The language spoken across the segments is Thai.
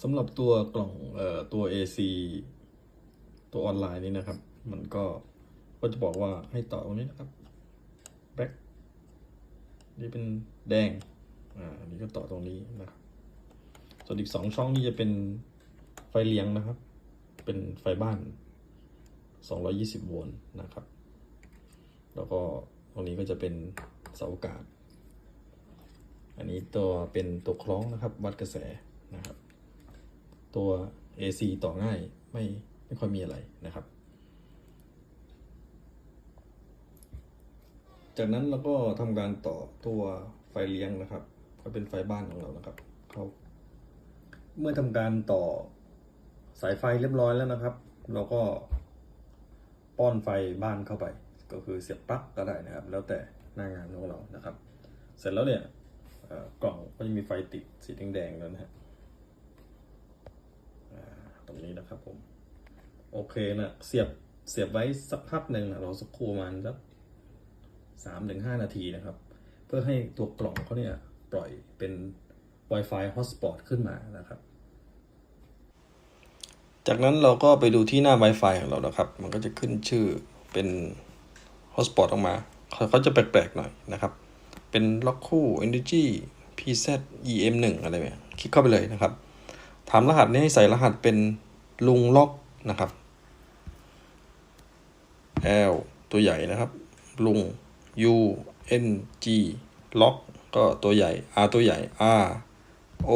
สำหรับตัวกล่องเอ่อตัว AC ตัวออนไลน์นี่นะครับ มันก็ก็จะบอกว่าให้ต่อตรงนี้นะครับ back นี่เป็นแดงอ่าอันนี้ก็ต่อตรงนี้นะครับส่วนอีกสองช่องนี่จะเป็นไฟเลี้ยงนะครับ เป็นไฟบ้าน 220 โวลต์นะครับ แล้วก็ตรงนี้ก็จะเป็นเสาอากาศ อันนี้ตัวเป็นตัวคล้องนะครับ วัดกระแส ตัว AC ต่อง่ายไม่ไม่ค่อยมีอะไรนะครับ จากนั้นเราก็ทำการต่อตัวไฟเลี้ยงนะครับ ก็เป็นไฟบ้านของเรานะครับเขาเมื่อทำการต่อสายไฟเรียบร้อยแล้วนะครับ เราก็ป้อนไฟบ้านเข้าไป ก็คือเสียบปลั๊กก็ได้นะครับ แล้วแต่หน้างานของเรานะครับ เสร็จแล้วเนี่ยกล่องก็จะมีไฟติดสีแดงๆแล้วนะฮะอ่าตรง นะครับผม โอเคนะเสียบเสียบไว้สักพักหนึ่งนะเราสักครู่มาณสักสามถึงห้านาทีนะครับ เพื่อให้ตัวกล่องเขาเนี่ยปล่อยเป็น Wi-Fi Hotspot ขึ้นมานะครับ จากนั้นเราก็ไปดูที่หน้า Wi-Fi ของเรานะครับ มันก็จะขึ้นชื่อเป็น Hotspot ออกมาเขาจะแปลกๆหน่อยนะครับ เป็นล็อกคู่ Energy PZ EM1 อะไรแบบนี้คลิกเข้าไปเลยนะครับ ถามรหัสนี้ให้ใส่รหัสเป็น ลุงล็อกนะครับ L ตัวใหญ่นะครับ ลุง U N G ล็อกก็ตัวใหญ่ R ตัวใหญ่ R O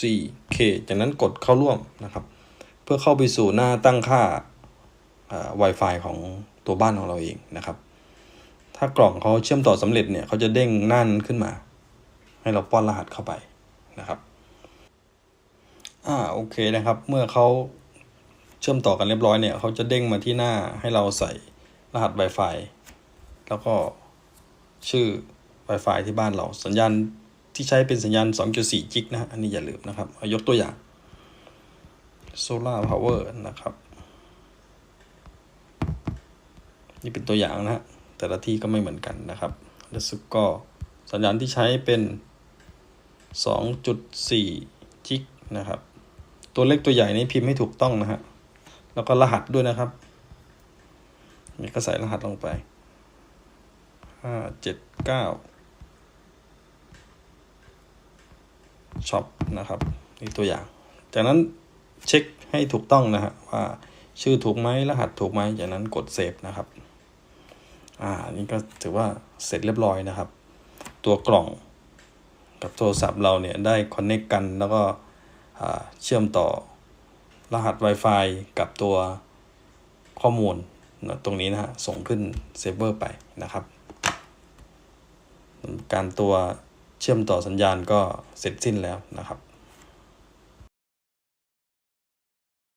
C K จากนั้นกดเข้าร่วมนะครับ เพื่อเข้าไปสู่หน้าตั้งค่าอ่า Wi-Fi ของตัวบ้านของเราเองนะครับ ถ้ากล่องเขาเชื่อมต่อสำเร็จเนี่ยเขาจะเด้งนั่นขึ้นมา ให้เราป้อนรหัสเข้าไปนะครับ อ่าโอเคนะครับ เมื่อเขา เชื่อมต่อกันเรียบร้อยเนี่ยเขาจะเด้งมาที่หน้าให้เราใส่รหัส Wi-Fi แล้วก็ชื่อ Wi-Fi ที่บ้านเราสัญญาณที่ใช้เป็นสัญญาณ 2.4 จิกนะฮะอันนี้อย่าลืมนะครับยกตัวอย่าง Solar Power นะครับ นี่เป็นตัวอย่างนะฮะแต่ละที่ก็ไม่เหมือนกันนะครับแล้วสุดก็สัญญาณที่ใช้เป็น 2.4 จิกนะครับ ตัวเล็กตัวใหญ่นี่พิมพ์ให้ถูกต้องนะฮะ แล้วก็รหัสด้วยนะครับนี่ก็ใส่รหัสลงไปห้าเจ็ดเก้าช็อปนะครับนี่ตัวอย่าง จากนั้นเช็คให้ถูกต้องนะฮะว่าชื่อถูกไหมรหัสถูกไหมจากนั้นกดเซฟนะครับอ่านนี้ก็ถือว่าเสร็จเรียบร้อยนะครับ ตัวกล่องกับโทรศัพท์เราเนี่ยได้คอนเน c กกันแล้วก็เชื่อมต่อ รหัส Wi-Fi กับตัวข้อมูลนะตรงนี้นะฮะส่งขึ้นเซิร์ฟเวอร์ไปนะครับ การตัวเชื่อมต่อสัญญาณก็เสร็จสิ้นแล้วนะครับ